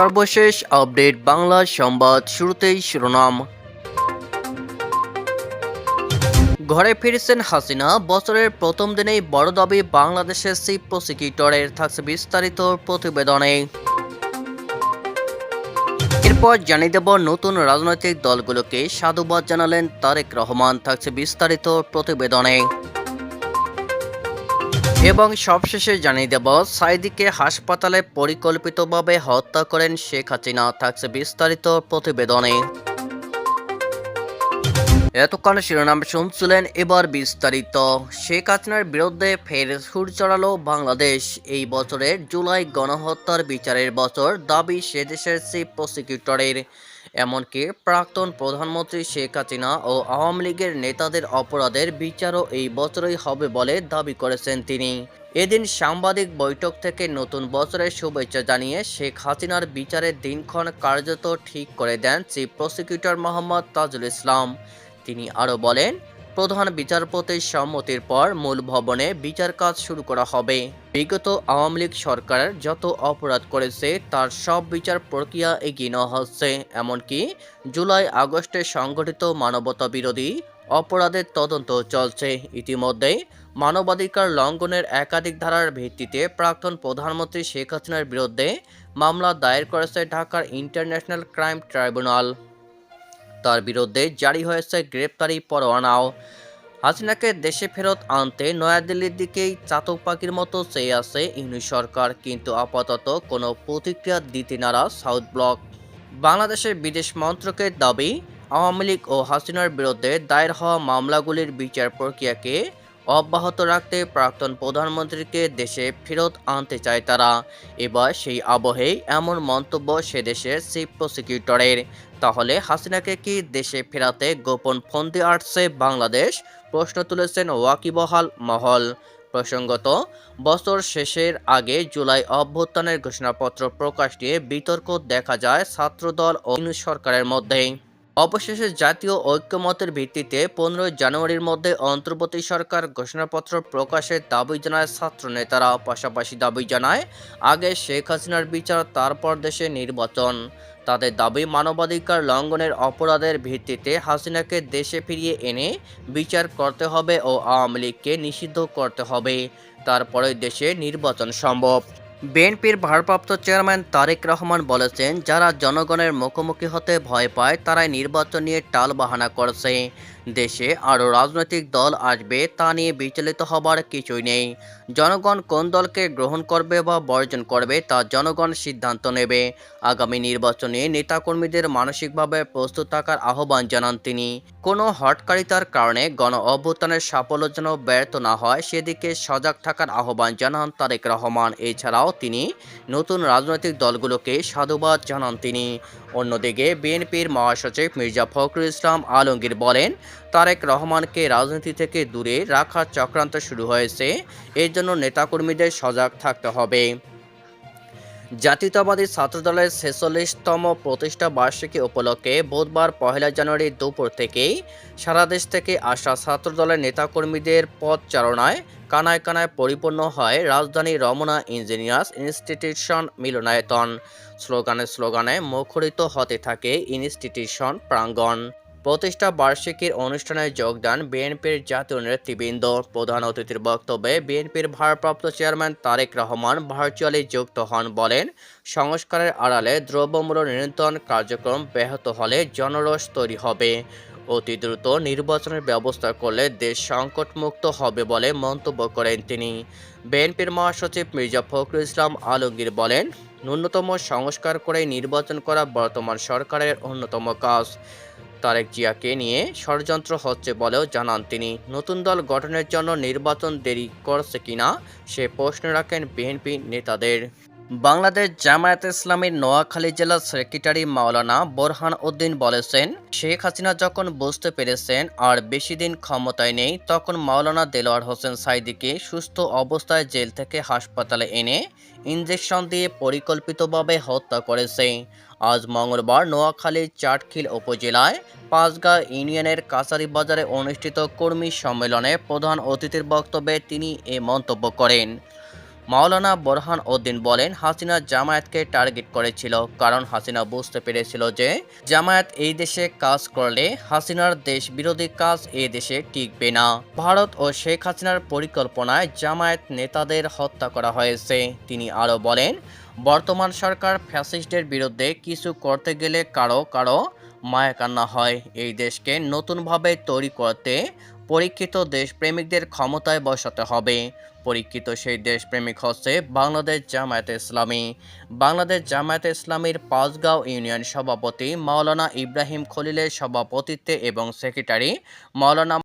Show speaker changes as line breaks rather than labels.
সর্বশেষ আপডেট বাংলা সংবাদ শুরুতেই শিরোনাম। ঘরে ফিরেছেন হাসিনা, বছরের প্রথম দিনেই বড় দাবি বাংলাদেশের চিফ প্রসিকিউটরের, থাকছে বিস্তারিত প্রতিবেদনে। এরপর জানিয়ে দেব নতুন রাজনৈতিক দলগুলোকে সাধুবাদ জানালেন তারেক রহমান, থাকছে বিস্তারিত প্রতিবেদনে। এবং সবশেষে জানিয়ে দেব সাইদিকে হাসপাতালে পরিকল্পিতভাবে হত্যা করেন শেখ হাসিনা, থাকছে বিস্তারিত প্রতিবেদনে। এতক্ষণ শিরোনাম শুনছিলেন, এবার বিস্তারিত। শেখ হাসিনার বিরুদ্ধে ফের সুর চড়ালো বাংলাদেশ। এই বছরের জুলাই গণহত্যার বিচারের বছর দাবি সে দেশের চিফ প্রসিকিউটরের এমনকি প্রাক্তন প্রধানমন্ত্রী শেখ হাসিনা ও আওয়ামী লীগের নেতাদের অপরাধের বিচারও এই বছরই হবে বলে দাবি করেছেন তিনি। এদিন সাংবাদিক বৈঠক থেকে নতুন বছরের শুভেচ্ছা জানিয়ে শেখ হাসিনার বিচারের দিনক্ষণ কার্যত ঠিক করে দেন চিফ প্রসিকিউটর মোহাম্মদ তাজুল ইসলাম। তিনি আরও বলেন প্রধান বিচারপতির সম্মতির পর মূল ভবনে বিচার কাজ শুরু করা হবে। বিগত আওয়ামী লীগ সরকার যত অপরাধ করেছে, তার সব বিচার প্রক্রিয়া এগিয়ে নেওয়া হচ্ছে। এমনকি জুলাই আগস্টে সংগঠিত মানবতা বিরোধী অপরাধের তদন্ত চলছে। ইতিমধ্যে মানবাধিকার লঙ্ঘনের একাধিক ধারার ভিত্তিতে প্রাক্তন প্রধানমন্ত্রী শেখ হাসিনার বিরুদ্ধে মামলা দায়ের করেছে ঢাকার ইন্টারন্যাশনাল ক্রাইম ট্রাইব্যুনাল। তার বিরুদ্ধে জারি হয়েছে গ্রেপ্তারি পরোয়ানাও। হাসিনাকে দেশে ফেরত আনতে নয়াদিল্লির দিকেই চাতক পাখির মতো চেয়ে আছে ইউনি সরকার, কিন্তু আপাতত কোনো প্রতিক্রিয়া দিতে নারা সাউথ ব্লক। বাংলাদেশের বিদেশ মন্ত্রকের দাবি, আওয়ামী লীগ ও হাসিনার বিরুদ্ধে দায়ের হওয়া মামলাগুলির বিচার প্রক্রিয়াকে অব্যাহত রাখতে প্রাক্তন প্রধানমন্ত্রীকে দেশে ফেরত আনতে চায় তারা। এবার সেই আবহেই এমন মন্তব্য সে দেশের চিফ প্রসিকিউটরের। তাহলে হাসিনাকে কি দেশে ফেরাতে গোপন ফন্দি আটছে বাংলাদেশ? প্রশ্ন তুলেছেন ওয়াকিবহাল মহল। প্রসঙ্গত, বছর শেষের আগে জুলাই অভ্যুত্থানের ঘোষণাপত্র প্রকাশ নিয়ে বিতর্ক দেখা যায় ছাত্রদল ও সরকারের মধ্যে অবশেষে জাতীয় ঐক্যমতের ভিত্তিতে পনেরোই জানুয়ারির মধ্যে অন্তর্বর্তী সরকার ঘোষণাপত্র প্রকাশের দাবি জানায় ছাত্র নেতারা পাশাপাশি দাবি জানায়, আগে শেখ হাসিনার বিচার, তারপর দেশে নির্বাচন। তাদের দাবি মানবাধিকার লঙ্ঘনের অপরাধের ভিত্তিতে হাসিনাকে দেশে ফিরিয়ে এনে বিচার করতে হবে ও আওয়ামী লীগকে নিষিদ্ধ করতে হবে। তারপরে দেশে নির্বাচন সম্ভব। বিএনপির ভারপ্রাপ্ত চেয়ারম্যান তারেক রহমান বলেছেন, যারা জনগণের মুখোমুখি হতে ভয় পায়, তারাই নির্বাচন নিয়ে টাল বাহানা করছে। দেশে আরও রাজনৈতিক দল আসবে তা নিয়ে বিচলিত হবার কিছুই নেই। জনগণ কোন দলকে গ্রহণ করবে বা বর্জন করবে তা জনগণ সিদ্ধান্ত নেবে। আগামী নির্বাচনে নেতাকর্মীদের মানসিকভাবে প্রস্তুত থাকার আহ্বান জানান তিনি। কোনো হটকারিতার কারণে গণ অভ্যুত্থানের সাফল্য যেন ব্যর্থ না হয়, সেদিকে সজাগ থাকার আহ্বান জানান তারেক রহমান। এছাড়াও তিনি নতুন রাজনৈতিক দলগুলোকে সাধুবাদ জানান তিনি। অন্যদিকে বিএনপির মহাসচিব মির্জা ফখরুল ইসলাম আলমগীর বলেন, তারেক রহমানকে রাজনীতি থেকে দূরে রাখার চক্রান্ত শুরু হয়েছে, এর জন্য নেতাকর্মীদের সজাগ থাকতে হবে। জাতীয়তাবাদী ছাত্রদলের ছেচল্লিশতম প্রতিষ্ঠা বার্ষিকী উপলক্ষে বুধবার পহেলা জানুয়ারি দুপুর থেকেই সারা দেশ থেকে আসা ছাত্রদলের নেতাকর্মীদের পথচারণায় কানায় কানায় পরিপূর্ণ হয় রাজধানী রমনা ইঞ্জিনিয়ার্স ইনস্টিটিউশন মিলনায়তন। স্লোগানে স্লোগানে মুখরিত হতে থাকে ইনস্টিটিউশন প্রাঙ্গণ। প্রতিষ্ঠা বার্ষিকীর অনুষ্ঠানে যোগদান বিএনপির জাতীয় নেতৃবৃন্দ। প্রধান অতিথির বক্তব্যে বিএনপির ভারপ্রাপ্ত চেয়ারম্যান তারেক রহমান ভার্চুয়ালি যুক্ত হন বলেন, সংস্কারের আড়ালে দ্রব্যমূল্য নিয়ন্ত্রণ কার্যক্রম ব্যাহত হলে জনরস তৈরি হবে। অতি দ্রুত নির্বাচনের ব্যবস্থা করলে দেশ সংকটমুক্ত হবে বলে মন্তব্য করেন তিনি। বিএনপির মহাসচিব মির্জা ফখরুল ইসলাম আলমগীর বলেন, ন্যূনতম সংস্কার করে নির্বাচন করা বর্তমান সরকারের অন্যতম কাজ। তারেক জিয়াকে নিয়ে ষড়যন্ত্র হচ্ছে বলেও জানান তিনি। নতুন দল গঠনের জন্য নির্বাচন দেরি করছে কিনা, সে প্রশ্ন রাখেন বিএনপি নেতাদের। বাংলাদেশ জামায়াত ইসলামের নোয়াখালী জেলার সেক্রেটারি মাওলানা বোরহান উদ্দিন বলেছেন, শেখ হাসিনা যখন বুঝতে পেরেছেন আর বেশি দিন ক্ষমতায় নেই, তখন মাওলানা দেলোয়ার হোসেন সাইদিকে সুস্থ অবস্থায় জেল থেকে হাসপাতালে এনে ইঞ্জেকশন দিয়ে পরিকল্পিতভাবে হত্যা করেছে। আজ মঙ্গলবার নোয়াখালীর চাটখিল উপজেলায় পাঁচগাঁ ইউনিয়নের কাছারি বাজারে অনুষ্ঠিত কর্মী সম্মেলনে প্রধান অতিথির বক্তব্যে তিনি এ মন্তব্য করেন। মাওলানা বোরহান উদ্দিন বলেন, হাসিনা জামায়াতকে টার্গেট করেছিল। কারণ হাসিনা বুঝতে পেরেছিল যে, জামায়াত এই দেশে কাজ করলে হাসিনার দেশ বিরোধী কাজ এই দেশে টিকবে না। ভারত ও শেখ হাসিনার পরিকল্পনায় জামায়াত নেতাদের হত্যা করা হয়েছে। তিনি আরও বলেন, বর্তমান সরকার ফ্যাসিস্টদের বিরুদ্ধে কিছু করতে গেলে কারও কারও মায়াকান্না হয়। এই দেশকে নতুনভাবে তৈরি করতে পরীক্ষিত দেশ প্রেমিকদের ক্ষমতায় বসাতে হবে। পরীক্ষিত সেই দেশপ্রেমিক হচ্ছে বাংলাদেশ জামায়াতে ইসলামী। বাংলাদেশ জামায়াতে ইসলামীর পাঁচগাঁও ইউনিয়ন সভাপতি মাওলানা ইব্রাহিম খলিলের সভাপতিত্বে এবং সেক্রেটারি মাওলানা